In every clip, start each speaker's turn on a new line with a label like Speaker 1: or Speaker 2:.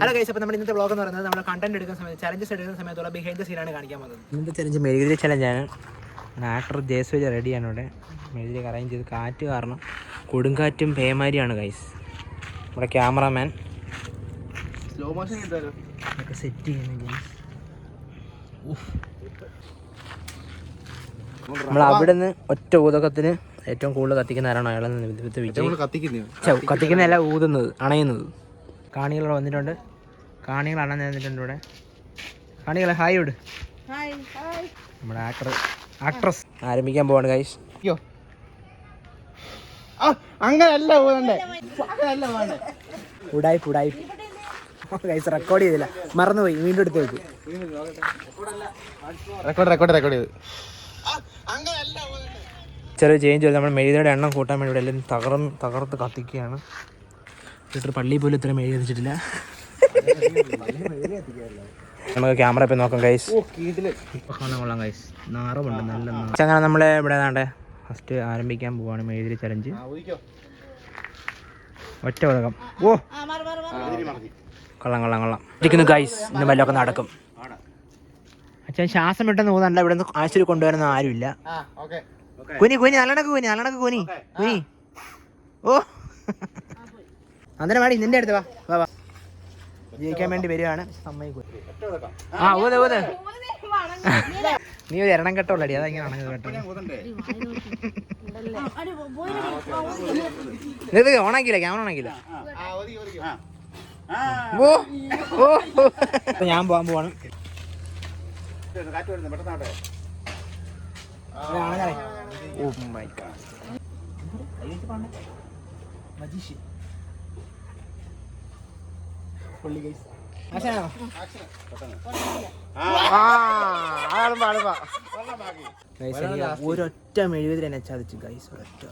Speaker 1: Hello guys അപ്പോൾ നമ്മൾ ഇന്നത്തെ വ്ളോഗ് എന്ന് പറയുന്നത് നമ്മൾ കണ്ടന്റ് എടുക്കുന്ന സമയത്ത് ചലഞ്ചസ് എടുക്കുന്ന സമയത്തുള്ള ബിഹൈൻഡ് സീനാണ് കാണിക്കാൻ പോകുന്നത്. ഇന്നത്തെ ചലഞ്ച് മെഴുകുതിരി ചലഞ്ചാണ് നാട്ടർ ജയസൂര്യ റെഡിയാണ് ഇവിടെ. മെഴുകുതിരി അറേഞ്ച് ചെയ്ത് കാറ്റ് കാരണം കൊടുങ്കാറ്റും പേമാരിയാണ് ഗൈസ് നമ്മുടെ ക്യാമറമാൻ
Speaker 2: സ്ലോ മോഷൻ
Speaker 1: ഒക്കെ സെറ്റ് ചെയ്യുന്നു നമ്മൾ അവിടെ നിന്ന് ഒറ്റ ഊതകത്തിന് ഏറ്റവും കൂടുതൽ കത്തിക്കുന്ന ആരാണോ അയാളെ വിത്ത് വിജയ്.
Speaker 2: കത്തിക്കുന്നോ
Speaker 1: ഛെ, കത്തിക്കുന്നതല്ല ഊതുന്നത് അണയുന്നത്. കാണികളോട് വന്നിട്ടുണ്ട്. കാണികൾ അണഞ്ഞ് വന്നിട്ടുണ്ട് ഇവിടെ. കാണികളെ ഹായ് വിട്. നമ്മുടെ ആക്ടർ ആക്ട്രസ് ആരംഭിക്കാൻ പോവാണ് ഗൈസ്
Speaker 2: അയ്യോ. അങ്ങനെയല്ല അങ്ങനല്ല പോകണ്ടേ അങ്ങനല്ല പോകണ്ടേ
Speaker 1: ഉടായി ഉടായി ഗൈസ് റെക്കോർഡ് ചെയ്തില്ല. മറന്നുപോയി. വീണ്ടും എടുത്ത് വെക്കും.
Speaker 2: റെക്കോർഡ് റെക്കോർഡ് റെക്കോർഡ് ചെയ്ത്.
Speaker 1: ചെറിയ ചേഞ്ച് വരും നമ്മൾ മെഴുകയുടെ എണ്ണം കൂട്ടാൻ വേണ്ടി ഇവിടെ എല്ലാം തകർന്ന് തകർത്ത് കത്തിക്കുകയാണ്. എന്നിട്ട് പള്ളിയിൽ പോലും ഇത്ര മെഴുകി വെച്ചിട്ടില്ല നമുക്ക് ക്യാമറ ഇപ്പം നോക്കാം കൈസ് കൊള്ളാം നാറുമുണ്ട് നല്ല നാറ്. അങ്ങനെ നമ്മൾ ഇവിടെ ഏതാണ്ട് ഫസ്റ്റ് ആരംഭിക്കാൻ പോവാണ് മെഴുതിരി ചലഞ്ച് ഒറ്റ ഉടകം ഓ. കൊള്ളാം കൊള്ളാം കൊള്ളാം. ഇരിക്കുന്നു ഗൈസ് ഇന്ന് വല്ലതൊക്കെ നടക്കും. അച്ഛൻ ശ്വാസം വിട്ടെന്ന് പോകുന്നുണ്ട്. ഇവിടെ നിന്ന് ആശുപത്രി കൊണ്ടുവരുന്ന ആരുമില്ല.
Speaker 2: ആ ഓക്കെ.
Speaker 1: കുനി കുനി നല്ലണക്ക് കുനി നല്ലണക്ക് കുനി. കുനി. ഓ. അന്നേരം വാടി നിന്റെ അടുത്ത് വാ. വാ വാ. ജയിക്കാൻ വേണ്ടി വരികയാണ്. സമ്മതിക്കൂ ആ ഊത് ഊത്. നീ ഒരു എണ്ണം കെട്ടോളടി അതെങ്ങനെ ആണെങ്കിൽ കേട്ടോ. ഇത് ഓണാക്കിയില്ല? ക്യാമറ ഓണാക്കില്ല ഓ ഓ ഓ. അപ്പൊ ഞാൻ പോകാൻ പോവാണ്.
Speaker 2: കാറ്റ് വരുന്നു പെട്ടെന്നാട്ടെ
Speaker 1: ഓ മൈ ഗൈസ് ഒരൊറ്റ മെഴുകുതിരി എന്നെ ചതിച്ചു ഗൈസ് ഒരൊറ്റ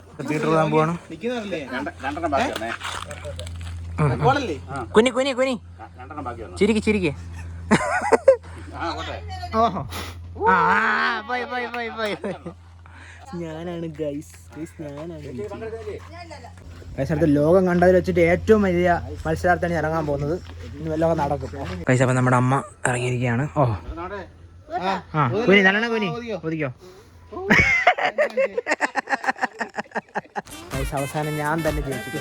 Speaker 1: കുനി കുനി കുനി. ചിരിക്ക് ചിരിക്ക്.
Speaker 2: ആ
Speaker 1: ഓഹോ. ആ പോയി പോയി പോയി പോയി. ഞാനാണ് ഗൈസ്. ഗൈസ് ഞാനാണ് ഗൈസ് അടുത്ത ലോകം കണ്ടതിൽ വെച്ചിട്ട് ഏറ്റവും വലിയ മത്സരാർത്ഥിയാണ് ഇറങ്ങാൻ പോകുന്നത്. ഇന്ന് വല്ലതൊക്കെ നടക്കും. ഗൈസ് അപ്പം നമ്മുടെ അമ്മ ഇറങ്ങിയിരിക്കുകയാണ്. ഓ. ആ കുനി നല്ലോണം കുനി ഒതുക്കോ ഗൈസ് അവസാനം ഞാൻ തന്നെ ജയിച്ചു.